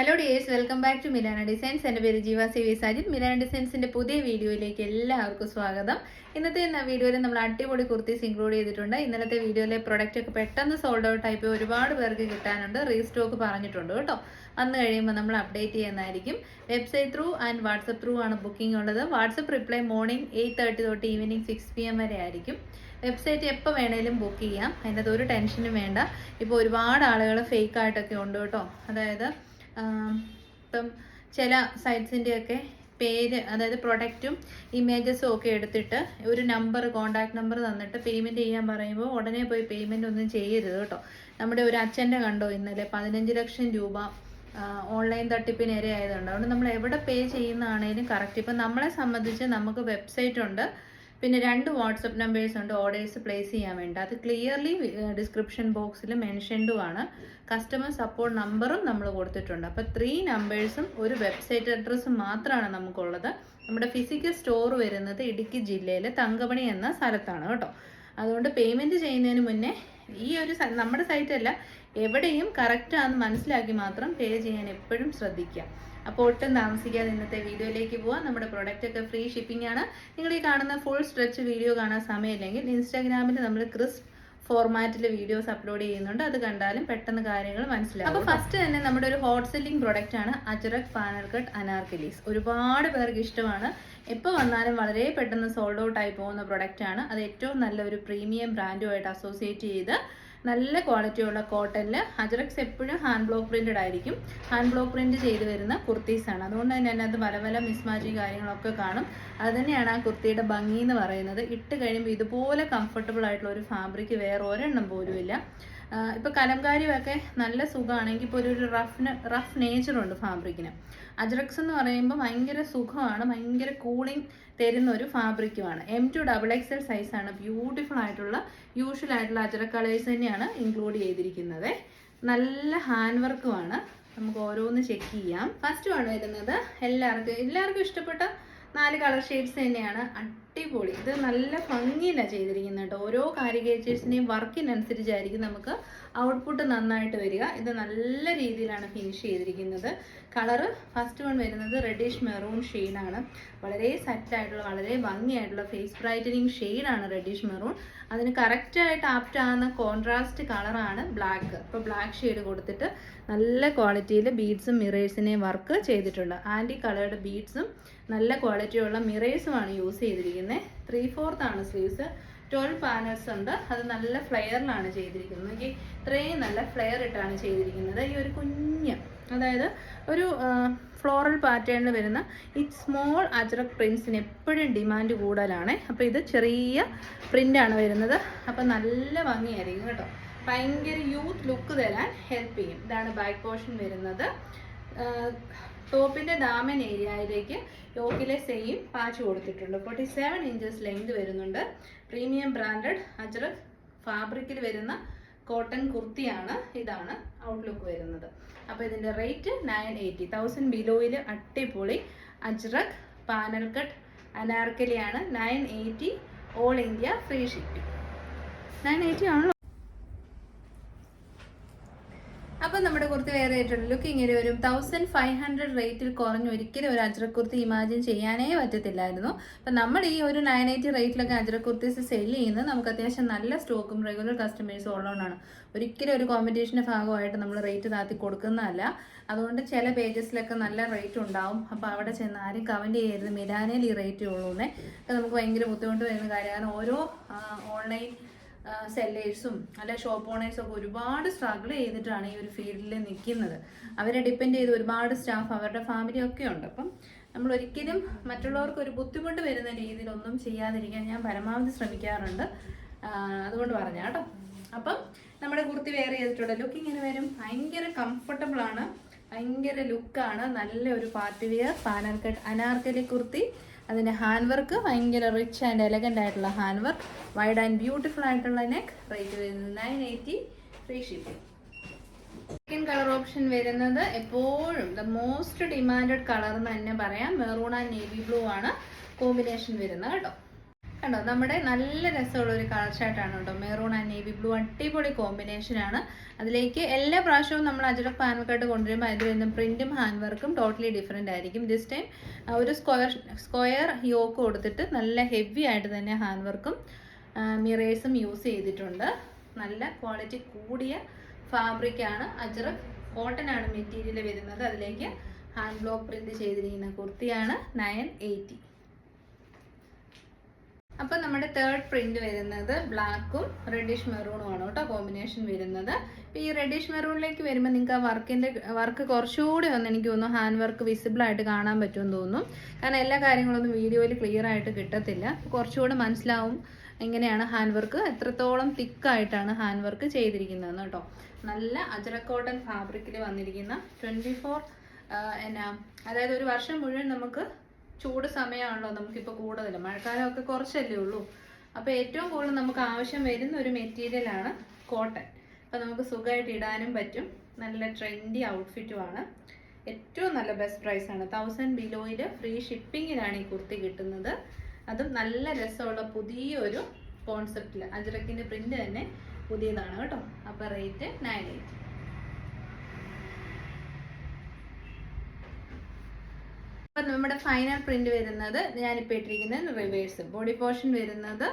Hello dears welcome back to Milana designs എന്റെ പേര് Jeeva C V Sajith Milana ഡിസൈൻസിന്റെ പുതിയ വീഡിയോയിലേക്ക് എല്ലാവർക്കും സ്വാഗതം. ഇന്നത്തെ വീഡിയോയിൽ നമ്മൾ അടിപൊളി കുർത്തീസ് ഇൻക്ലൂഡ് ചെയ്തിട്ടുണ്ട്. ഇന്നലത്തെ വീഡിയോയിലെ പ്രൊഡക്റ്റ് ഒക്കെ പെട്ടെന്ന് സോൾഡ് ഔട്ട് ആയിപ്പോൾ ഒരുപാട് പേർക്ക് കിട്ടാനുണ്ട്. റീസ്റ്റോക്ക് പറഞ്ഞിട്ടുണ്ട് കേട്ടോ. വന്നു കഴിയുമ്പോൾ നമ്മൾ അപ്ഡേറ്റ് ചെയ്യുന്നതായിരിക്കും. Website through and WhatsApp through ആണ് ബുക്കിംഗ് ഉള്ളത്. WhatsApp reply morning eight thirty തൊട്ട് ഈവനിങ് സിക്സ് പി എം വരെ ആയിരിക്കും. വെബ്സൈറ്റ് എപ്പോൾ വേണേലും ബുക്ക് ചെയ്യാം. അതിനകത്ത് ഒരു ടെൻഷനും വേണ്ട. ഇപ്പോൾ ഒരുപാട് ആളുകൾ ഫേക്ക് ആയിട്ടൊക്കെ ഉണ്ട് കേട്ടോ. അതായത് ഇപ്പം ചില സൈറ്റ്സിന്റെയൊക്കെ പേര് അതായത് പ്രൊഡക്റ്റും ഇമേജസും ഒക്കെ എടുത്തിട്ട് ഒരു നമ്പർ കോണ്ടാക്ട് നമ്പർ തന്നിട്ട് പേയ്മെന്റ് ചെയ്യാൻ പറയുമ്പോൾ ഉടനെ പോയി പേയ്മെന്റ് ഒന്നും ചെയ്യരുത് കേട്ടോ. നമ്മുടെ ഒരു അച്ഛന്റെ കണ്ടോ ഇന്നലെ? പതിനഞ്ച് ലക്ഷം രൂപ ഓൺലൈൻ തട്ടിപ്പിന് ഇരയായതുകൊണ്ട്. അതുകൊണ്ട് നമ്മൾ എവിടെ പേ ചെയ്യുന്നതാണേലും കറക്റ്റ് ഇപ്പം നമ്മളെ സംബന്ധിച്ച് നമുക്ക് വെബ്സൈറ്റ് ഉണ്ട് പിന്നെ രണ്ട് വാട്സപ്പ് നമ്പേഴ്സ് ഉണ്ട് ഓർഡേഴ്സ് പ്ലേസ് ചെയ്യാൻ വേണ്ടി. അത് ക്ലിയർലി ഡിസ്ക്രിപ്ഷൻ ബോക്സിൽ മെൻഷൻഡുമാണ് കസ്റ്റമർ സപ്പോർട്ട് നമ്പറും നമ്മൾ കൊടുത്തിട്ടുണ്ട്. അപ്പോൾ ത്രീ നമ്പേഴ്സും ഒരു വെബ്സൈറ്റ് അഡ്രസ്സും മാത്രമാണ് നമുക്കുള്ളത്. നമ്മുടെ ഫിസിക്കൽ സ്റ്റോർ വരുന്നത് ഇടുക്കി ജില്ലയിലെ തങ്കമണി എന്ന സ്ഥലത്താണ് കേട്ടോ. അതുകൊണ്ട് പേയ്മെന്റ് ചെയ്യുന്നതിന് മുന്നേ ഈ ഒരു നമ്മുടെ സൈറ്റല്ല എവിടെയും കറക്റ്റാണെന്ന് മനസ്സിലാക്കി മാത്രം പേ ചെയ്യാൻ എപ്പോഴും ശ്രദ്ധിക്കുക. അപ്പോൾ ഒട്ടും താമസിക്കാതെ ഇന്നത്തെ വീഡിയോയിലേക്ക് പോവാം. നമ്മുടെ പ്രൊഡക്റ്റ് ഒക്കെ ഫ്രീ ഷിപ്പിംഗ് ആണ്. നിങ്ങൾ ഈ കാണുന്ന ഫുൾ സ്ട്രെച്ച് വീഡിയോ കാണാൻ സമയമില്ലെങ്കിൽ ഇൻസ്റ്റാഗ്രാമിൽ നമ്മൾ ക്രിസ്പ് ഫോർമാറ്റിൽ വീഡിയോസ് അപ്ലോഡ് ചെയ്യുന്നുണ്ട്. അത് കണ്ടാലും പെട്ടെന്ന് കാര്യങ്ങൾ മനസ്സിലാവും അപ്പോൾ ഫസ്റ്റ് തന്നെ നമ്മുടെ ഒരു ഹോട്ട് സെല്ലിംഗ് പ്രൊഡക്റ്റ് ആണ് അജറക് പാനൽ കട്ട് അനാർക്കലീസ് ഒരുപാട് പേർക്ക് ഇഷ്ടമാണ്. എപ്പോൾ വന്നാലും വളരെ പെട്ടെന്ന് സോൾഡ് ഔട്ട് ആയി പോകുന്ന പ്രൊഡക്റ്റ് ആണ്. അത് ഏറ്റവും നല്ല ഒരു പ്രീമിയം ബ്രാൻഡുമായിട്ട് അസോസിയേറ്റ് ചെയ്ത് നല്ല ക്വാളിറ്റിയുള്ള കോട്ടണിൽ അജറക്സ് എപ്പോഴും ഹാൻഡ് ബ്ലോക്ക് പ്രിന്റഡ് ആയിരിക്കും. ഹാൻഡ് ബ്ലോക്ക് പ്രിന്റ് ചെയ്ത് വരുന്ന കുർത്തീസാണ് അതുകൊണ്ട് തന്നെ അതിനകത്ത് പല പല മിസ്മാജി കാര്യങ്ങളൊക്കെ കാണും. അത് തന്നെയാണ് ആ കുർത്തിയുടെ ഭംഗി എന്ന് പറയുന്നത്. ഇട്ട് കഴിയുമ്പോൾ ഇതുപോലെ കംഫർട്ടബിൾ ആയിട്ടുള്ള ഒരു ഫാബ്രിക് വേറെ ഒരെണ്ണം പോലും ഇല്ല ആഹ് ഇപ്പൊ കലംകാരിയൊക്കെ നല്ല സുഖമാണെങ്കിൽ ഇപ്പോൾ ഒരു റഫ് റഫ് നേച്ചറുണ്ട് ഫാബ്രിക്കിന്. അജ്രക്സ് എന്ന് പറയുമ്പോൾ ഭയങ്കര സുഖമാണ്. ഭയങ്കര കൂളിംഗ് തരുന്ന ഒരു ഫാബ്രിക്കുമാണ് M two double X L സൈസാണ് ബ്യൂട്ടിഫുൾ ആയിട്ടുള്ള യൂഷ്വൽ ആയിട്ടുള്ള അജ്രക് കളേഴ്സ് തന്നെയാണ് ഇൻക്ലൂഡ് ചെയ്തിരിക്കുന്നത്. നല്ല ഹാൻഡ് വർക്കുമാണ് നമുക്ക് ഓരോന്ന് ചെക്ക് ചെയ്യാം. ഫസ്റ്റ് ആണ് വരുന്നത് എല്ലാവർക്കും എല്ലാവർക്കും ഇഷ്ടപ്പെട്ട നാല് കളർ ഷെയ്ഡ്സ് തന്നെയാണ്. അടിപൊളി. ഇത് നല്ല ഭംഗിയിലാണ് ചെയ്തിരിക്കുന്നത് കേട്ടോ ഓരോ കാരിക്കേച്ചേഴ്സിനെയും വർക്കിനനുസരിച്ചായിരിക്കും നമുക്ക് ഔട്ട്പുട്ട് നന്നായിട്ട് വരിക. ഇത് നല്ല രീതിയിലാണ് ഫിനിഷ് ചെയ്തിരിക്കുന്നത്. കളറ് ഫസ്റ്റ് വൺ വരുന്നത് റെഡിഷ് മെറൂൺ ഷെയ്ഡാണ് വളരെ സെറ്റായിട്ടുള്ള വളരെ ഭംഗിയായിട്ടുള്ള ഫേസ് ബ്രൈറ്റനിങ് ഷെയ്ഡാണ് റെഡിഷ് മെറൂൺ അതിന് കറക്റ്റായിട്ട് ആപ്റ്റ് ആകുന്ന കോൺട്രാസ്റ്റ് കളറാണ് ബ്ലാക്ക് അപ്പോൾ ബ്ലാക്ക് ഷെയ്ഡ് കൊടുത്തിട്ട് നല്ല ക്വാളിറ്റിയിൽ ബീഡ്സും മിറേഴ്സിനെയും വർക്ക് ചെയ്തിട്ടുണ്ട് ആന്റി കളേർഡ് ബീഡ്സും നല്ല ക്വാളിറ്റിയുള്ള മിറേഴ്സുമാണ് യൂസ് ചെയ്തിരിക്കുന്നത്. ത്രീ ഫോർത്ത് ആണ് സ്ലീവ്സ് ട്വൽവ് പാനൽസ് ഉണ്ട്. അത് നല്ല ഫ്ലെയറിലാണ് ചെയ്തിരിക്കുന്നത്. എനിക്ക് ഇത്രയും നല്ല ഫ്ലെയർ ഇട്ടാണ് ചെയ്തിരിക്കുന്നത്. ഈ ഒരു കുഞ്ഞ് അതായത് ഒരു ഫ്ലോറൽ പാറ്റേണിൽ വരുന്ന ഈ സ്മോൾ അജ്രക് പ്രിൻസിന് എപ്പോഴും ഡിമാൻഡ് കൂടുതലാണ്. അപ്പോൾ ഇത് ചെറിയ പ്രിന്റാണ് വരുന്നത്. അപ്പോൾ നല്ല ഭംഗിയായിരിക്കും കേട്ടോ. ഭയങ്കര യൂത്ത് ലുക്ക് തരാൻ ഹെൽപ്പ് ചെയ്യും. ഇതാണ് ബാക്ക് പോർഷൻ വരുന്നത്. ടോപ്പിന്റെ ദാമൻ ഏരിയയിലേക്ക് യോക്കിലെ സെയിം പാച്ച് കൊടുത്തിട്ടുണ്ട്. ഫോർട്ടി സെവൻ ഇഞ്ചസ് ലെങ്ത് വരുന്നുണ്ട്. പ്രീമിയം ബ്രാൻഡഡ് അജ്രക് ഫാബ്രിക്കിൽ വരുന്ന കോട്ടൺ കുർത്തിയാണ് ഇതാണ് ഔട്ട്ലുക്ക് വരുന്നത്. അപ്പോൾ ഇതിന്റെ റേറ്റ് നയൻ എയ്റ്റി തൗസൻഡ് ബിലോയിൽ അട്ടിപ്പൊളി ajrak panel cut അനാർക്കലിയാണ്. Nine eighty all India free shipping nine eighty ആണല്ലോ അപ്പൊ നമ്മുടെ കുർത്തി വേറെ ആയിട്ടുള്ള ലുക്ക് ഇങ്ങനെ വരും. തൗസൻഡ് ഫൈവ് ഹൺഡ്രഡ് റേറ്റിൽ കുറഞ്ഞ് ഒരിക്കലും ഒരു അജ്രക് കുർത്തി ഇമാജിൻ ചെയ്യാനേ പറ്റത്തില്ലായിരുന്നു. അപ്പം നമ്മൾ ഈ ഒരു നയൻ എയ്റ്റി റേറ്റിലൊക്കെ അജ്രക് കുർത്തീസ് സെൽ ചെയ്യുന്നത് നമുക്ക് അത്യാവശ്യം നല്ല സ്റ്റോക്കും റെഗുലർ കസ്റ്റമേഴ്സും ഉള്ളതുകൊണ്ടാണ്. ഒരിക്കലും ഒരു കോമ്പറ്റീഷന്റെ ഭാഗമായിട്ട് നമ്മൾ റേറ്റ് താത്തി കൊടുക്കുന്നതല്ല. അതുകൊണ്ട് ചില പേജസിലൊക്കെ നല്ല റേറ്റ് ഉണ്ടാവും. അപ്പോൾ അവിടെ ചെന്ന് ആരും കമന്റ് ചെയ്യരുത്. മിലാനയിൽ ഈ റേറ്റ് ഉള്ളൂന്നേ. അപ്പോൾ നമുക്ക് ഭയങ്കര ബുദ്ധിമുട്ട് വരുന്ന കാര്യമാണ്. ഓരോ ഓൺലൈൻ സെല്ലേഴ്സും അല്ലെ ഷോപ്പ് ഓണേഴ്സും ഒക്കെ ഒരുപാട് സ്ട്രഗിൾ ചെയ്തിട്ടാണ് ഈ ഒരു ഫീൽഡിൽ നിൽക്കുന്നത് അവരെ ഡിപ്പെൻഡ് ചെയ്ത് ഒരുപാട് സ്റ്റാഫ് അവരുടെ ഫാമിലി ഒക്കെ ഉണ്ട്. അപ്പം നമ്മൾ ഒരിക്കലും മറ്റുള്ളവർക്ക് ഒരു ബുദ്ധിമുട്ട് വരുന്ന രീതിയിലൊന്നും ചെയ്യാതിരിക്കാൻ ഞാൻ പരമാവധി ശ്രമിക്കാറുണ്ട്. അതുകൊണ്ട് പറഞ്ഞ കേട്ടോ. അപ്പം നമ്മുടെ കുർത്തി വെയർ ചെയ്തിട്ടുണ്ട് ലുക്ക് ഇങ്ങനെ വരും. ഭയങ്കര കംഫർട്ടബിൾ ആണ്. ഭയങ്കര ലുക്കാണ് നല്ല ഒരു പാർട്ടി വെയർ പാനാർക്കട്ട് കട്ട് അനാർക്കലി കുർത്തി. അതിന്റെ ഹാൻഡ് വർക്ക് ഭയങ്കര റിച്ച് ആൻഡ് എലഗന്റ് ആയിട്ടുള്ള hand work wide and beautiful ആയിട്ടുള്ള നെക്ക് റേറ്റ് വരുന്നത് nine eighty free shipping second colour option വരുന്നത് എപ്പോഴും ദ മോസ്റ്റ് ഡിമാൻഡഡ് കളർ എന്ന് തന്നെ പറയാം. മെറൂൺ ആൻഡ് നേവി ബ്ലൂ ആണ്. കോമ്പിനേഷൻ വരുന്നത് കേട്ടോ. കണ്ടോ നമ്മുടെ നല്ല രസമുള്ള ഒരു കളർ ഷർട്ടാണ് കേട്ടോ. മെറൂൺ ആൻഡ് നേവി ബ്ലൂ അടിപൊളി കോമ്പിനേഷൻ ആണ്. അതിലേക്ക് എല്ലാ പ്രാവശ്യവും നമ്മൾ അജറക് ഫാൻ കട്ട് കൊണ്ടുവരുമ്പോൾ അതിൽ വരുന്ന പ്രിന്റും ഹാൻഡ് വർക്കും ടോട്ടലി ഡിഫറെന്റ് ആയിരിക്കും. ദിസ് ടൈം ഒരു സ്ക്വയർ സ്ക്വയർ യോക്ക് കൊടുത്തിട്ട് നല്ല ഹെവി ആയിട്ട് തന്നെ ഹാൻഡ് വർക്കും മിറേഴ്സും യൂസ് ചെയ്തിട്ടുണ്ട്. നല്ല ക്വാളിറ്റി കൂടിയ ഫാബ്രിക്കാണ് അജറക് കോട്ടൺ ആണ് മെറ്റീരിയൽ വരുന്നത്. അതിലേക്ക് ഹാൻഡ് ബ്ലോക്ക് പ്രിന്റ് ചെയ്തിരിക്കുന്ന കുർത്തിയാണ് നയൻ എയ്റ്റി നമ്മുടെ തേർഡ് പ്രിന്റ് വരുന്നത് ബ്ലാക്കും റെഡിഷ് മെറൂണും ആണ് കേട്ടോ കോമ്പിനേഷൻ വരുന്നത്. ഈ റെഡിഷ് മെറൂണിലേക്ക് വരുമ്പോൾ നിങ്ങൾക്ക് ആ വർക്കിന്റെ വർക്ക് കുറച്ചുകൂടി ഒന്ന് എനിക്ക് തോന്നുന്നു ഹാൻഡ് വർക്ക് വിസിബിൾ ആയിട്ട് കാണാൻ പറ്റുമെന്ന് തോന്നുന്നു. കാരണം എല്ലാ കാര്യങ്ങളൊന്നും വീഡിയോയിൽ ക്ലിയർ ആയിട്ട് കിട്ടത്തില്ല. കുറച്ചുകൂടി മനസ്സിലാവും എങ്ങനെയാണ് ഹാൻഡ് വർക്ക് എത്രത്തോളം തിക്കായിട്ടാണ് ഹാൻഡ് വർക്ക് ചെയ്തിരിക്കുന്നതെന്ന് കേട്ടോ. നല്ല അജറക്കോട്ടൺ ഫാബ്രിക്കിൽ വന്നിരിക്കുന്ന ട്വന്റി ഫോർ എന്നാ അതായത് ഒരു വർഷം മുഴുവൻ നമുക്ക് ചൂട് സമയമാണല്ലോ നമുക്കിപ്പോൾ കൂടുതൽ മഴക്കാലമൊക്കെ കുറച്ചല്ലേ ഉള്ളൂ. അപ്പോൾ ഏറ്റവും കൂടുതൽ നമുക്ക് ആവശ്യം വരുന്ന ഒരു മെറ്റീരിയലാണ് കോട്ടൺ അപ്പോൾ നമുക്ക് സുഖമായിട്ട് ഇടാനും പറ്റും. നല്ല ട്രെൻഡി ഔട്ട്ഫിറ്റുമാണ് ഏറ്റവും നല്ല ബെസ്റ്റ് പ്രൈസ് ആണ്. തൗസൻഡ് ബിലോയിൽ ഫ്രീ ഷിപ്പിങ്ങിലാണ് ഈ കുർത്തി കിട്ടുന്നത്. അതും നല്ല രസമുള്ള പുതിയൊരു കോൺസെപ്റ്റിൽ അജറക്കിന്റെ പ്രിന്റ് തന്നെ പുതിയതാണ് കേട്ടോ. അപ്പോൾ റേറ്റ് നയൻ എയ്റ്റ് അപ്പം നമ്മുടെ ഫൈനൽ പ്രിന്റ് വരുന്നത് ഞാനിപ്പോൾ ഇട്ടിരിക്കുന്നത് റിവേഴ്സ് ബോഡി പോർഷൻ വരുന്നത്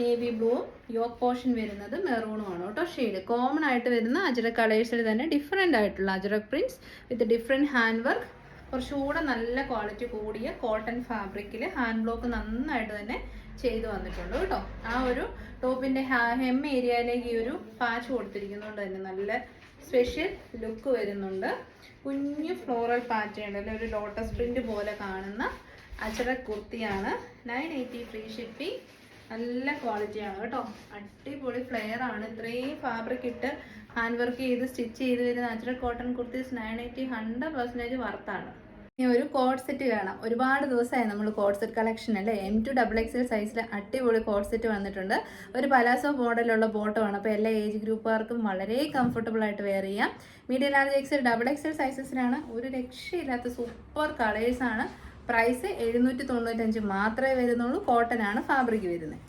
നേവി ബ്ലൂ യോക്ക് പോർഷൻ വരുന്നത് മെറൂണുമാണ് കേട്ടോ. ഷെയ്ഡ് കോമൺ ആയിട്ട് വരുന്ന അജറക് കളേഴ്സിൽ തന്നെ ഡിഫറെന്റ് ആയിട്ടുള്ള ajrakh prints with different hand work കുറച്ചുകൂടെ നല്ല ക്വാളിറ്റി കൂടിയ കോട്ടൺ ഫാബ്രിക്കിൽ ഹാൻഡ് ബ്ലോക്ക് നന്നായിട്ട് തന്നെ ചെയ്തു വന്നിട്ടുണ്ട് കേട്ടോ. ആ ഒരു ടോപ്പിന്റെ ഹെം ഏരിയയിലേക്ക് ഈ ഒരു പാച്ച് കൊടുത്തിരിക്കുന്നതുകൊണ്ട് തന്നെ നല്ല സ്പെഷ്യൽ ലുക്ക് വരുന്നുണ്ട്. കുഞ്ഞു ഫ്ലോറൽ പാറ്റേൺ അല്ലെങ്കിൽ ഒരു ലോട്ടസ് പ്രിന്റ് പോലെ കാണുന്ന അച്ചറ കുർത്തിയാണ്. നയൻ എയ്റ്റി ഫ്രീ ഷിപ്പിംഗ് നല്ല ക്വാളിറ്റിയാണ് കേട്ടോ. അടിപൊളി ഫ്ലെയർ ആണ്. ഇത്രയും ഫാബ്രിക് ഇട്ട് ഹാൻഡ് വർക്ക് ചെയ്ത് സ്റ്റിച്ച് ചെയ്ത് വരുന്ന അച്ചറ cotton kurtis nine eighty hundred percentage വർത്താണ് ഇനി ഒരു കോഡ് സെറ്റ് കാണാം ഒരുപാട് ദിവസമായി നമ്മൾ കോഡ് സെറ്റ് കളക്ഷൻ അല്ലേ? എം ടു ഡബിൾ എക്സൽ സൈസിൽ അടിപൊളി കോഡ് സെറ്റ് വന്നിട്ടുണ്ട്. ഒരു പലാസോ മോഡലുള്ള ബോട്ടമാണ് അപ്പോൾ എല്ലാ ഏജ് ഗ്രൂപ്പുകാർക്കും വളരെ കംഫർട്ടബിൾ ആയിട്ട് വെയർ ചെയ്യാം. Medium large XL double XL സൈസസിനാണ് ഒരു രക്ഷയില്ലാത്ത സൂപ്പർ കളേഴ്സാണ് പ്രൈസ് എഴുന്നൂറ്റി തൊണ്ണൂറ്റഞ്ച് മാത്രമേ വരുന്നുള്ളൂ. കോട്ടൺ ആണ് ഫാബ്രിക് വരുന്നത്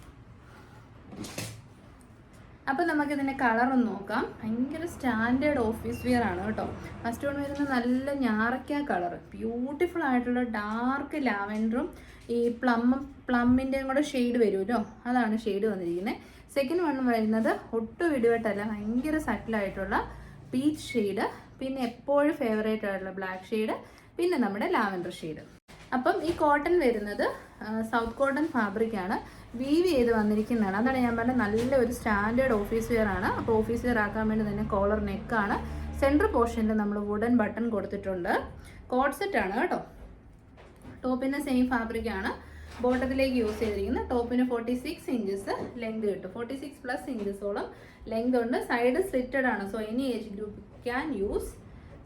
അപ്പം നമുക്കിതിന്റെ കളറൊന്ന് നോക്കാം. ഭയങ്കര സ്റ്റാൻഡേർഡ് ഓഫീസ് വെയർ ആണ് കേട്ടോ. ഫസ്റ്റ് വൺ വരുന്ന നല്ല ഞാറയ്ക്ക കളർ ബ്യൂട്ടിഫുൾ ആയിട്ടുള്ള ഡാർക്ക് ലാവൻഡറും ഈ പ്ലം പ്ലമ്മിന്റെയും കൂടെ ഷെയ്ഡ് വരുമല്ലോ അതാണ് ഷെയ്ഡ് വന്നിരിക്കുന്നത് സെക്കൻഡ് വൺ വരുന്നത് ഒട്ടും ഇടിവെട്ടല്ല ഭയങ്കര സട്ടിലായിട്ടുള്ള പീച്ച് ഷെയ്ഡ് പിന്നെ എപ്പോഴും ഫേവറേറ്റ് ആയിട്ടുള്ള ബ്ലാക്ക് ഷെയ്ഡ് പിന്നെ നമ്മുടെ ലാവൻഡർ ഷെയ്ഡ് അപ്പം ഈ കോട്ടൺ വരുന്നത് സൗത്ത് കോട്ടൺ ഫാബ്രിക് ആണ്. വീവ് ചെയ്ത് വന്നിരിക്കുന്നതാണ്. അതാണ് ഞാൻ പറഞ്ഞത് നല്ല ഒരു സ്റ്റാൻഡേർഡ് ഓഫീസ് വെയർ ആണ്. അപ്പോൾ ഓഫീസ് വെയർ ആക്കാൻ വേണ്ടി തന്നെ കോളർ നെക്കാണ് സെൻട്രൽ പോർഷനിൽ നമ്മൾ വുഡൻ ബട്ടൺ കൊടുത്തിട്ടുണ്ട്. കോഡ് സെറ്റ് ആണ് കേട്ടോ. ടോപ്പിന് സെയിം ഫാബ്രിക് ആണ്. ബോട്ടത്തിലേക്ക് യൂസ് ചെയ്തിരിക്കുന്നത്. ടോപ്പിന് ഫോർട്ടി സിക്സ് ഇഞ്ചസ് ലെങ്ത് കിട്ടും. ഫോർട്ടി സിക്സ് പ്ലസ് ഇഞ്ചസോളം ലെങ്ത് ഉണ്ട്. സൈഡ് സ്ലിറ്റഡ് ആണ്. So any age group can use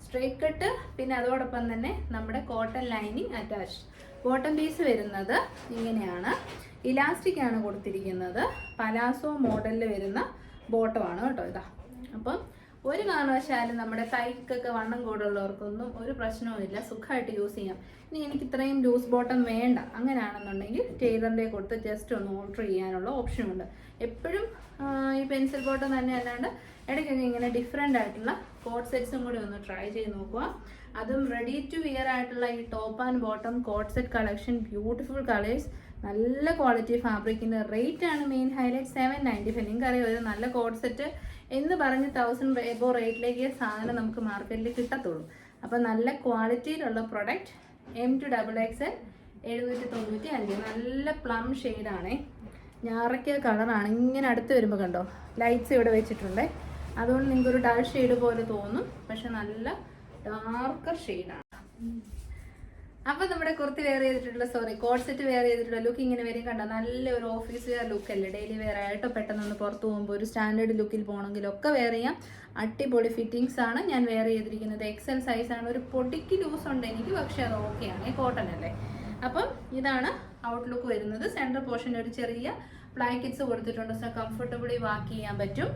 straight cut പിന്നെ അതോടൊപ്പം തന്നെ നമ്മുടെ cotton lining attach cotton piece വരുന്നത് ഇങ്ങനെയാണ്. ഇലാസ്റ്റിക് ആണ് കൊടുത്തിരിക്കുന്നത്. പലാസോ മോഡലിൽ വരുന്ന ബോട്ടമാണ് കേട്ടോ ഇതാ. അപ്പം ഒരു കാരണവശാലും നമ്മുടെ കൈക്കൊക്കെ വണ്ണം കൂടുള്ളവർക്കൊന്നും ഒരു പ്രശ്നവുമില്ല സുഖമായിട്ട് യൂസ് ചെയ്യാം. ഇനി എനിക്ക് ഇത്രയും ലൂസ് ബോട്ടം വേണ്ട. അങ്ങനെയാണെന്നുണ്ടെങ്കിൽ ടൈലറിന്റെ കൊടുത്ത് ജസ്റ്റ് ഒന്ന് ഓൾട്ടർ ചെയ്യാനുള്ള ഓപ്ഷനുണ്ട് എപ്പോഴും ഈ പെൻസിൽ ബോട്ടം തന്നെ അല്ലാണ്ട് ഇടയ്ക്കൊക്കെ ഇങ്ങനെ ഡിഫറെന്റ് ആയിട്ടുള്ള കോട്ട് സെറ്റ്സും കൂടി ഒന്ന് ട്രൈ ചെയ്ത് നോക്കുക. അതും റെഡി ടു വിയർ ആയിട്ടുള്ള ഈ top and bottom code set collection beautiful colours നല്ല ക്വാളിറ്റി ഫാബ്രിക്കിന്റെ റേറ്റ് ആണ് main highlight seven ninety five നിങ്ങൾക്കറിയാം ഒരു നല്ല കോട്ട് സെറ്റ് എന്ന് പറഞ്ഞ് തൗസൻഡ് എബോ റേറ്റിലേക്ക് സാധനം നമുക്ക് മാർക്കറ്റിൽ കിട്ടത്തുള്ളൂ. അപ്പോൾ നല്ല ക്വാളിറ്റിയിലുള്ള product M to double X L എഴുന്നൂറ്റി തൊണ്ണൂറ്റി അഞ്ച്. നല്ല പ്ലം ഷെയ്ഡാണേ ഞാറയ്ക്ക കളറാണ് ഇങ്ങനെ അടുത്ത് വരുമ്പോൾ കണ്ടോ? ലൈറ്റ്സ് ഇവിടെ വെച്ചിട്ടുണ്ട്. അതുകൊണ്ട് നിങ്ങൾക്കൊരു ഡൾ ഷെയ്ഡ് പോലെ തോന്നും. പക്ഷെ നല്ല ഡാർക്കർ ഷെയ്ഡാണ് അപ്പൊ നമ്മുടെ കുർത്തി വെയർ ചെയ്തിട്ടുള്ള സോറി കോഡ്സെറ്റ് വെയർ ചെയ്തിട്ടുള്ള ലുക്ക് ഇങ്ങനെ വരും കണ്ട? നല്ലൊരു ഓഫീസ് വെയർ ലുക്ക് അല്ലേ? ഡെയിലി വെയർ ആയിട്ടോ പെട്ടെന്ന് ഒന്ന് പുറത്ത് പോകുമ്പോൾ ഒരു സ്റ്റാൻഡേർഡ് ലുക്കിൽ പോകണമെങ്കിൽ ഒക്കെ വെയർ ചെയ്യാം. അടിപൊളി ഫിറ്റിങ്സ് ആണ് ഞാൻ വെയർ ചെയ്തിരിക്കുന്നത്. എക്സൽ സൈസ് ആണ്. ഒരു പൊടിക്ക് ലൂസ് ഉണ്ട് എനിക്ക് പക്ഷെ അത് ഓക്കെയാണ് കോട്ടൺ അല്ലേ? അപ്പം ഇതാണ് ഔട്ട്ലുക്ക് വരുന്നത്. സെൻട്രൽ പോർഷനിൽ ഒരു ചെറിയ ബ്ലാങ്കറ്റ്സ് കൊടുത്തിട്ടുണ്ട്. സോ കംഫർട്ടബിളി വാക്ക് ചെയ്യാൻ പറ്റും.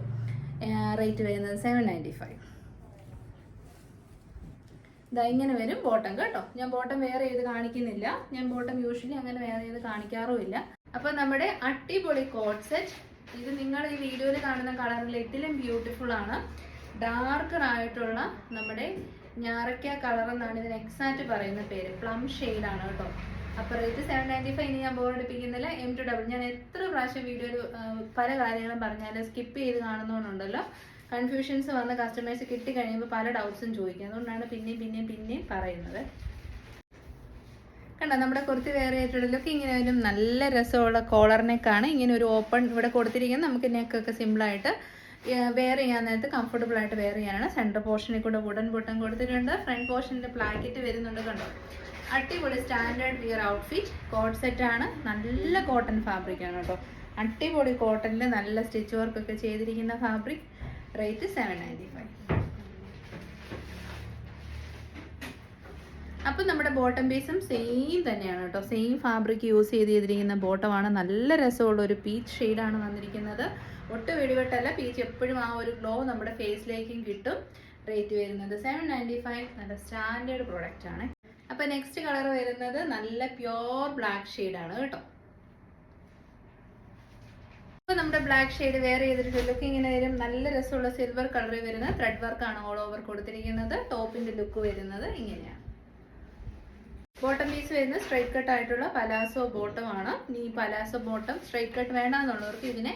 റേറ്റ് വരുന്നത് സെവൻ നയന്റി ഫൈവ് ഇതാ ഇങ്ങനെ വരും ബോട്ടം കേട്ടോ. ഞാൻ ബോട്ടം വേറെ ചെയ്ത് കാണിക്കുന്നില്ല. ഞാൻ ബോട്ടം യൂഷ്വലി അങ്ങനെ വേറെ ചെയ്ത് കാണിക്കാറുമില്ല. അപ്പോൾ നമ്മുടെ അടിപൊളി കോട്ട് സെറ്റ് ഇത് നിങ്ങൾ ഈ വീഡിയോയിൽ കാണുന്ന കളറിൽ ഇതിലും ബ്യൂട്ടിഫുൾ ആണ്. ഡാർക്കർ ആയിട്ടുള്ള നമ്മുടെ ഞാറയ്ക്ക കളർ എന്നാണ് ഇതിന് എക്സാക്റ്റ് പറയുന്ന പേര്. പ്ലം ആണ് കേട്ടോ. അപ്പോൾ റേറ്റ് സെവൻ നയന്റി ഫൈവ് ഇനി ഞാൻ ബോർഡിപ്പിക്കുന്നില്ല എം ടു ഡബിൾ ഞാൻ എത്ര പ്രാവശ്യം വീഡിയോയിൽ പല കാര്യങ്ങളും പറഞ്ഞാലും സ്കിപ്പ് ചെയ്ത് കാണുന്നതുകൊണ്ടുണ്ടല്ലോ കൺഫ്യൂഷൻസ് വന്ന് കസ്റ്റമേഴ്സ് കിട്ടി കഴിയുമ്പോൾ പല ഡൗട്ട്സും ചോദിക്കും. അതുകൊണ്ടാണ് പിന്നെയും പിന്നെയും പിന്നെയും പറയുന്നത്. കണ്ടോ നമ്മുടെ കുർത്തി വേറെ ഏറ്റെടുത്തിലൊക്കെ ലുക്ക് ഇങ്ങനെ ഒരു നല്ല രസമുള്ള കോളർ നെക്കാണ് ഇങ്ങനെ ഒരു ഓപ്പൺ ഇവിടെ കൊടുത്തിരിക്കുന്നത്. നമുക്ക് നെക്കൊക്കെ സിമ്പിളായിട്ട് വെയർ ചെയ്യാൻ നേരത്ത് കംഫർട്ടബിൾ ആയിട്ട് വെയർ ചെയ്യാനാണ്. സെന്റർ പോർഷനിൽ കൂടെ വുഡൻ ബുട്ടൺ കൊടുത്തിട്ടുണ്ട്. ഫ്രണ്ട് പോർഷനിൽ പ്ലാക്കറ്റ് വരുന്നുണ്ട് കണ്ടോ. അടിപൊളി standard wear outfit code set ആണ്. നല്ല കോട്ടൺ ഫാബ്രിക് ആണ് കേട്ടോ. അടിപൊളി കോട്ടണിൽ നല്ല സ്റ്റിച്ച് വർക്കൊക്കെ ചെയ്തിരിക്കുന്ന fabric rate seven ninety five അപ്പം നമ്മുടെ ബോട്ടം പീസും സെയിം തന്നെയാണ് കേട്ടോ. സെയിം ഫാബ്രിക് യൂസ് ചെയ്ത് ചെയ്തിരിക്കുന്ന ബോട്ടമാണ് നല്ല രസമുള്ള ഒരു പീച്ച് ഷെയ്ഡാണ് വന്നിരിക്കുന്നത്. ഒട്ടും വെടിവെട്ടല്ല. പീച്ച് എപ്പോഴും ആ ഒരു ഗ്ലോ നമ്മുടെ ഫേസിലേക്കും കിട്ടും. റേറ്റ് വരുന്നത് സെവൻ നയന്റി ഫൈവ് നല്ല സ്റ്റാൻഡേർഡ് പ്രോഡക്റ്റ് ആണ്. അപ്പം നെക്സ്റ്റ് കളർ വരുന്നത് നല്ല പ്യോർ ബ്ലാക്ക് ഷെയ്ഡാണ് കേട്ടോ. അപ്പോൾ നമ്മുടെ ബ്ലാക്ക് ഷെയ്ഡ് വേറെ ചെയ്തിട്ട് ലുക്ക് ഇങ്ങനെ വരും. നല്ല രസമുള്ള സിൽവർ കളറിൽ വരുന്ന ത്രെഡ് വർക്കാണ് ഓൾ ഓവർ കൊടുത്തിരിക്കുന്നത്. ടോപ്പിന്റെ ലുക്ക് വരുന്നത് ഇങ്ങനെയാണ്. ബോട്ടം പീസ് വരുന്ന സ്ട്രൈറ്റ് കട്ട് ആയിട്ടുള്ള പലാസോ ബോട്ടം ആണ്. ഈ പലാസോ ബോട്ടം സ്ട്രൈറ്റ് കട്ട് വേണമെന്നുള്ളവർക്ക് ഇതിനെ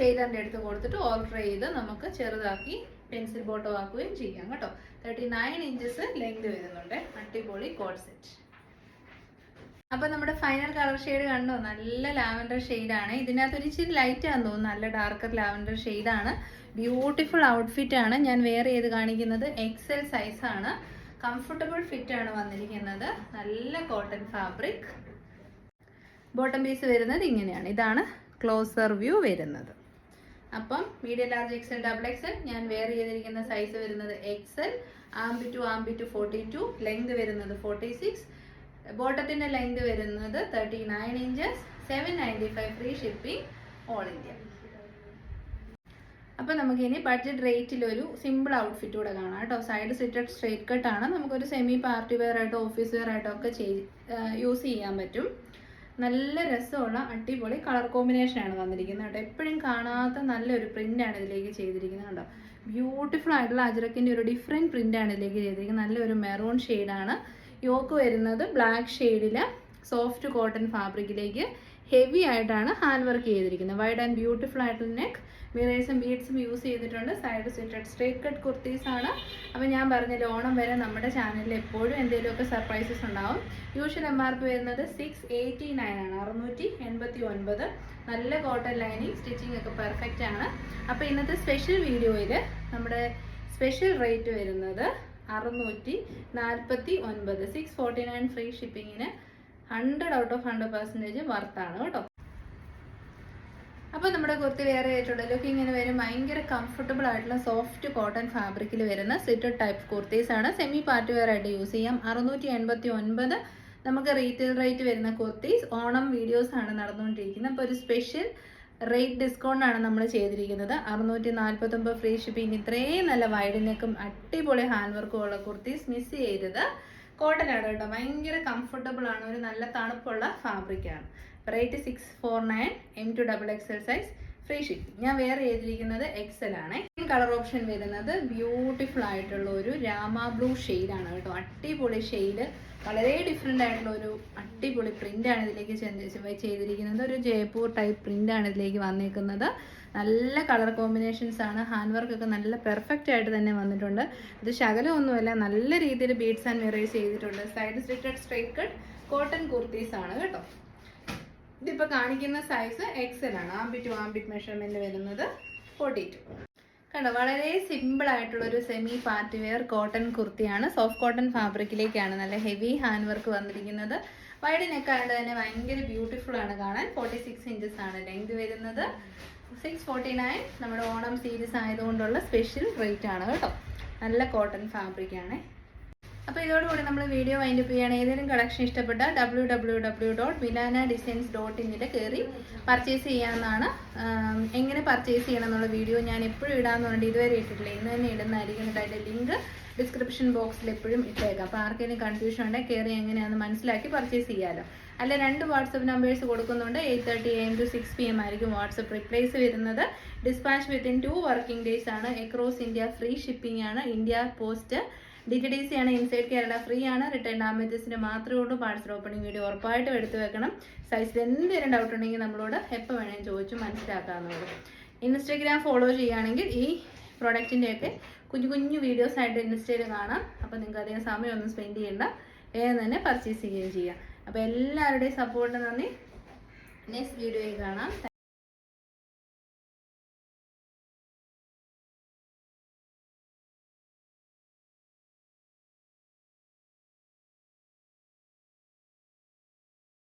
ടൈലറിന്റെ അടുത്ത് കൊടുത്തിട്ട് ഓൾട്ടർ ചെയ്ത് നമുക്ക് ചെറുതാക്കി പെൻസിൽ ബോട്ടം ആക്കുകയും ചെയ്യാം കേട്ടോ. തേർട്ടി നയൻ ഇഞ്ചസ് ലെങ്ത് വരുന്നുണ്ട്. അടിപൊളി കോഡ് സെറ്റ് അപ്പൊ നമ്മുടെ ഫൈനൽ കളർ ഷെയ്ഡ് കണ്ടോ? നല്ല ലാവൻഡർ ആണ്. ഇതിനകത്ത് ഒരു ഇച്ചിരി ലൈറ്റ് ആണെന്ന് തോന്നുന്നു. നല്ല ഡാർക്കർ ലാവൻഡർ ആണ്. ബ്യൂട്ടിഫുൾ ഔട്ട്ഫിറ്റ് ആണ്. ഞാൻ വെയർ ചെയ്ത് കാണിക്കുന്നത്? എക്സൽ ആണ്. കംഫർട്ടബിൾ ഫിറ്റ് ആണ് വന്നിരിക്കുന്നത്. നല്ല കോട്ടൺ ഫാബ്രിക് ബോട്ടം പീസ് വരുന്നത് ഇങ്ങനെയാണ്. ഇതാണ് ക്ലോസർ വ്യൂ വരുന്നത്. അപ്പം medium large XL double XL ഞാൻ വെയർ ചെയ്തിരിക്കുന്ന സൈസ് വരുന്നത്? XL armpit to armpit to forty two length വരുന്നത് ഫോർട്ടി സിക്സ് ബോട്ടത്തിന്റെ ലെങ്ത് വരുന്നത് thirty nine inches seven ninety five free shipping all India അപ്പോൾ നമുക്കിനി ബഡ്ജറ്റ് റേറ്റിൽ ഒരു സിമ്പിൾ ഔട്ട്ഫിറ്റ് കൂടെ കാണാം കേട്ടോ. സൈഡ് സിറ്റഡ് സ്ട്രേറ്റ് കട്ട് ആണ്. നമുക്കൊരു സെമി പാർട്ടി വെയർ ആയിട്ടോ ഓഫീസ് വെയർ ആയിട്ടോ ഒക്കെ യൂസ് ചെയ്യാൻ പറ്റും. നല്ല രസമുള്ള അടിപൊളി കളർ കോമ്പിനേഷനാണ് വന്നിരിക്കുന്നത് കേട്ടോ. എപ്പോഴും കാണാത്ത നല്ലൊരു പ്രിന്റ് ആണ് ഇതിലേക്ക് ചെയ്തിരിക്കുന്നത് കേട്ടോ. ബ്യൂട്ടിഫുൾ ആയിട്ടുള്ള അജറക്കിന്റെ ഒരു ഡിഫറെന്റ് പ്രിന്റ് ആണ് ഇതിലേക്ക് ചെയ്തിരിക്കുന്നത്. നല്ലൊരു മെറൂൺ ഷെയ്ഡാണ് യോക്ക് വരുന്നത് ബ്ലാക്ക് ഷെയ്ഡിൽ സോഫ്റ്റ് കോട്ടൺ ഫാബ്രിക്കിലേക്ക് ഹെവി ആയിട്ടാണ് ഹാൻഡ് വർക്ക് ചെയ്തിരിക്കുന്നത്. വൈഡ് ആൻഡ് ബ്യൂട്ടിഫുൾ ആയിട്ടുള്ള നെക്ക് മിറേഴ്സും ബീഡ്സും യൂസ് ചെയ്തിട്ടുണ്ട്. Side slitted straight cut kurtis ആണ്. അപ്പോൾ ഞാൻ പറഞ്ഞില്ല ഓണം വരെ നമ്മുടെ ചാനലിൽ എപ്പോഴും എന്തെങ്കിലുമൊക്കെ സർപ്രൈസസ് ഉണ്ടാവും. യൂഷ്വൽ എം ആർ പി വരുന്നത് സിക്സ് എയ്റ്റി നയൻ ആണ്. അറുന്നൂറ്റി എൺപത്തി ഒൻപത് നല്ല കോട്ടൺ ലൈനിങ് സ്റ്റിച്ചിങ് ഒക്കെ പെർഫെക്റ്റ് ആണ്. അപ്പോൾ ഇന്നത്തെ സ്പെഷ്യൽ വീഡിയോയിൽ നമ്മുടെ സ്പെഷ്യൽ റേറ്റ് വരുന്നത് അറുന്നൂറ്റി നാൽപ്പത്തി ഒൻപത് six forty nine free ഷിപ്പിങ്ങിന് hundred out of hundred percentage വർത്താണ് കേട്ടോ. അപ്പോൾ നമ്മുടെ കുർത്തി വേറെ ആയിട്ടുള്ള ലുക്ക് ഇങ്ങനെ വരും. ഭയങ്കര കംഫർട്ടബിൾ ആയിട്ടുള്ള സോഫ്റ്റ് കോട്ടൺ ഫാബ്രിക്കിൽ വരുന്ന സിറ്റഡ് ടൈപ്പ് കുർത്തീസ് ആണ്. സെമി പാർട്ട് വെയർ ആയിട്ട് യൂസ് ചെയ്യാം. അറുന്നൂറ്റി എൺപത്തി ഒൻപത് നമുക്ക് റീറ്റെയിൽ റേറ്റ് വരുന്ന കുർത്തീസ് ഓണം വീഡിയോസ് ആണ് നടന്നുകൊണ്ടിരിക്കുന്നത്. അപ്പോൾ ഒരു സ്പെഷ്യൽ റേറ്റ് ഡിസ്കൗണ്ടാണ് നമ്മൾ ചെയ്തിരിക്കുന്നത്. അറുന്നൂറ്റി നാൽപ്പത്തൊമ്പത് ഫ്രീ ഷിപ്പിംഗ് ഇത്രയും നല്ല വൈഡിനേക്കും അടിപൊളി ഹാൻഡ് വർക്കും ഉള്ള കുർത്തീസ് മിസ് ചെയ്തത് കോട്ടൺ ആണ് കേട്ടോ. ഭയങ്കര കംഫർട്ടബിൾ ആണ്. ഒരു നല്ല തണുപ്പുള്ള ഫാബ്രിക്കാണ് rate six four nine M to double XL size free shipping ഞാൻ വേറെ ചെയ്തിരിക്കുന്നത് എക്സൽ ആണ്. കളർ ഓപ്ഷൻ വരുന്നത് ബ്യൂട്ടിഫുൾ ആയിട്ടുള്ള ഒരു രാമ ബ്ലൂ ആണ് കേട്ടോ. അടിപൊളി ഷെയ്ഡ്. വളരെ ഡിഫറെന്റ് ആയിട്ടുള്ള ഒരു അടിപൊളി പ്രിന്റാണ് ഇതിലേക്ക് ചെയ്തിരിക്കുന്നത്. ഒരു ജയ്പൂർ ടൈപ്പ് പ്രിന്റാണ് ഇതിലേക്ക് വന്നിരിക്കുന്നത് നല്ല കളർ കോമ്പിനേഷൻസ് ആണ്. ഹാൻഡ് വർക്ക് ഒക്കെ നല്ല പെർഫെക്റ്റ് ആയിട്ട് തന്നെ വന്നിട്ടുണ്ട്. ഇത് ശകലമൊന്നുമല്ല നല്ല രീതിയിൽ ബീഡ്സ് ആൻഡ് മിറേഴ്സ് ചെയ്തിട്ടുണ്ട്. Side slitted straight cut cotton kurtis ആണ് കേട്ടോ. ഇതിപ്പോൾ കാണിക്കുന്ന സൈസ് എക്സൽ ആണ് ആംബിറ്റ് ടു ആംബിറ്റ് മെഷർമെന്റ് വരുന്നത് ഫോർട്ടി ടു കണ്ടോ വളരെ സിമ്പിൾ ആയിട്ടുള്ള ഒരു സെമി പാർട്ടി വെയർ കോട്ടൺ കുർത്തിയാണ് സോഫ്റ്റ് കോട്ടൺ ഫാബ്രിക്കിലേക്കാണ് നല്ല ഹെവി ഹാൻഡ് വർക്ക് വന്നിരിക്കുന്നത്. വൈഡ് നെക്ക് ആയതുകൊണ്ട് തന്നെ ഭയങ്കര ബ്യൂട്ടിഫുൾ ആണ് കാണാൻ. ഫോർട്ടി സിക്സ് ഇഞ്ചസ് ആണ് ലെങ്ത് വരുന്നത്. സിക്സ് ഫോർട്ടി നയൻ നമ്മുടെ ഓണം സീരീസ് ആയതുകൊണ്ടുള്ള സ്പെഷ്യൽ റേറ്റ് ആണ് കേട്ടോ. നല്ല കോട്ടൺ ഫാബ്രിക് ആണ്. അപ്പോൾ ഇതോടുകൂടി നമ്മൾ വീഡിയോ വൈൻഡ് അപ്പ് ചെയ്യണം. ഏതെങ്കിലും കളക്ഷൻ ഇഷ്ടപ്പെട്ടാൽ W W W dot Milana designs dot ഇന്നിൽ കയറി പർച്ചേസ് ചെയ്യാമെന്നാണ് എങ്ങനെ പർച്ചേസ് ചെയ്യണം എന്നുള്ള വീഡിയോ ഞാൻ എപ്പോഴും ഇടാമെന്ന് പറഞ്ഞിട്ട് ഇതുവരെ ഇട്ടിട്ടില്ല. ഇന്ന് തന്നെ ഇടുന്നതായിരിക്കും അതിന്റെ ലിങ്ക് ഡിസ്ക്രിപ്ഷൻ ബോക്സിൽ എപ്പോഴും ഇട്ടേക്കാം. അപ്പോൾ ആർക്കെങ്കിലും കൺഫ്യൂഷൻ ഉണ്ടെങ്കിൽ കയറി എങ്ങനെയാണെന്ന് മനസ്സിലാക്കി പർച്ചേസ് ചെയ്യാമല്ലോ അല്ല രണ്ട് വാട്സപ്പ് നമ്പേഴ്സ് കൊടുക്കുന്നുണ്ട്. Eight thirty M to six P M ആയിരിക്കും വാട്സപ്പ് റിപ്ലൈസ് വരുന്നത്. Dispatch within two working days ആണ്. എക്രോസ് ഇന്ത്യ ഫ്രീ ഷിപ്പിംഗ് ആണ്. India Post D D C ആണ് ഇൻസൈഡ് കേരള ഫ്രീ ആണ്. റിട്ടേൺ ഡാമേജസിന് മാത്രമേ ഉള്ളൂ. പാഴ്സൽ ഓപ്പണിംഗ് വീഡിയോ ഉറപ്പായിട്ടും എടുത്തു വെക്കണം. സൈസിൽ എന്തെങ്കിലും ഡൗട്ട് ഉണ്ടെങ്കിൽ നമ്മളോട് എപ്പോൾ വേണേലും ചോദിച്ചു മനസ്സിലാക്കാവുന്നതുള്ളൂ ഇൻസ്റ്റഗ്രാം ഫോളോ ചെയ്യുകയാണെങ്കിൽ ഈ പ്രൊഡക്റ്റിന്റെയൊക്കെ കുഞ്ഞു കുഞ്ഞു വീഡിയോസ് ആയിട്ട് ഇൻസ്റ്റയിൽ കാണാം. അപ്പോൾ നിങ്ങൾക്ക് അധികം സമയമൊന്നും സ്പെൻഡ് ചെയ്യേണ്ട. വേഗം തന്നെ പർച്ചേസ് ചെയ്യുകയും ചെയ്യാം. അപ്പോൾ എല്ലാവരുടെയും സപ്പോർട്ട് നന്ദി. നെക്സ്റ്റ് വീഡിയോയിൽ കാണാം.